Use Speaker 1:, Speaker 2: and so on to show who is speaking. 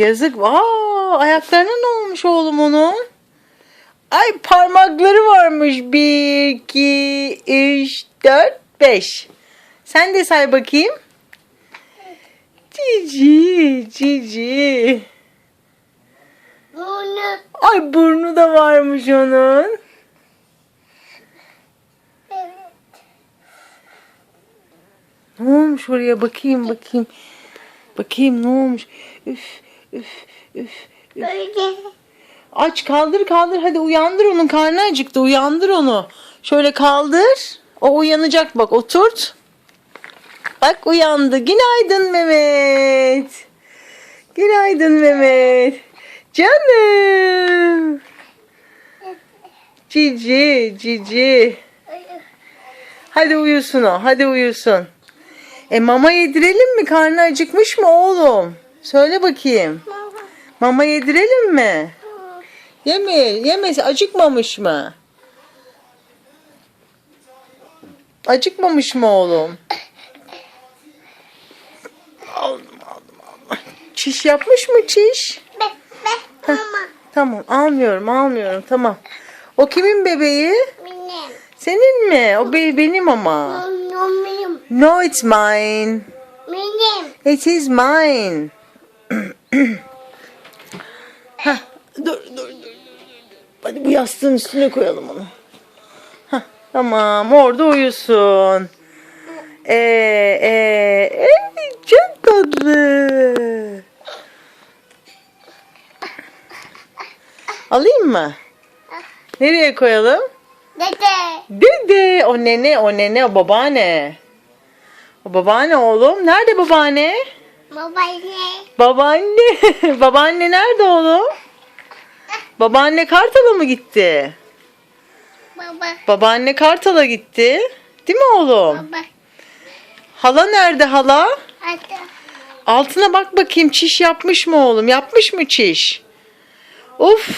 Speaker 1: Yazık. Aa, ayaklarına ne olmuş oğlum onun? Ay parmakları varmış. Bir, iki, üç, dört, beş. Sen de say bakayım. Cici, cici.
Speaker 2: Bunu
Speaker 1: Ay burnu da varmış onun. Ne olmuş oraya bakayım bakayım. Bakayım ne olmuş. Üf üf üf.
Speaker 2: böyle
Speaker 1: Aç kaldır kaldır hadi uyandır onun karnı acıktı uyandır onu. Şöyle kaldır. O uyanacak bak oturt. Bak uyandı. Günaydın Mehmet. Günaydın Mehmet. Canım. Cici cici. Hadi uyusun o. Hadi uyusun. E mama yedirelim mi? Karnı acıkmış mı oğlum? Söyle bakayım. Mama yedirelim mi? Yeme, yemesi acıkmamış mı? Acıkmamış mı oğlum? Aldım, aldım, aldım. Çiş yapmış mı çiş?
Speaker 2: be be mama
Speaker 1: Tamam, almıyorum, almıyorum. Tamam. O kimin bebeği?
Speaker 2: benim
Speaker 1: Senin mi? O be- benim ama.
Speaker 2: benim benim
Speaker 1: No, it's mine.
Speaker 2: benim
Speaker 1: It is mine. Heh, dur, dur, dur, dur. Hadi bu yastığın üstüne koyalım onu. Heh, tamam, orada uyusun. Ee, ee, ee, çok tatlı. Alayım mı? Nereye koyalım?
Speaker 2: dede
Speaker 1: Dede. O nene, o nene, o babaanne. O babaanne oğlum. Nerede babaanne?
Speaker 2: Babaanne
Speaker 1: Babaanne. babaanne nerede oğlum? Babaanne Kartal'a mı gitti?
Speaker 2: baba
Speaker 1: Babaanne Kartal'a gitti. Değil mi oğlum?
Speaker 2: baba
Speaker 1: Hala nerede hala?
Speaker 2: hadi
Speaker 1: Altına bak bakayım çiş yapmış mı oğlum? Yapmış mı çiş? Of.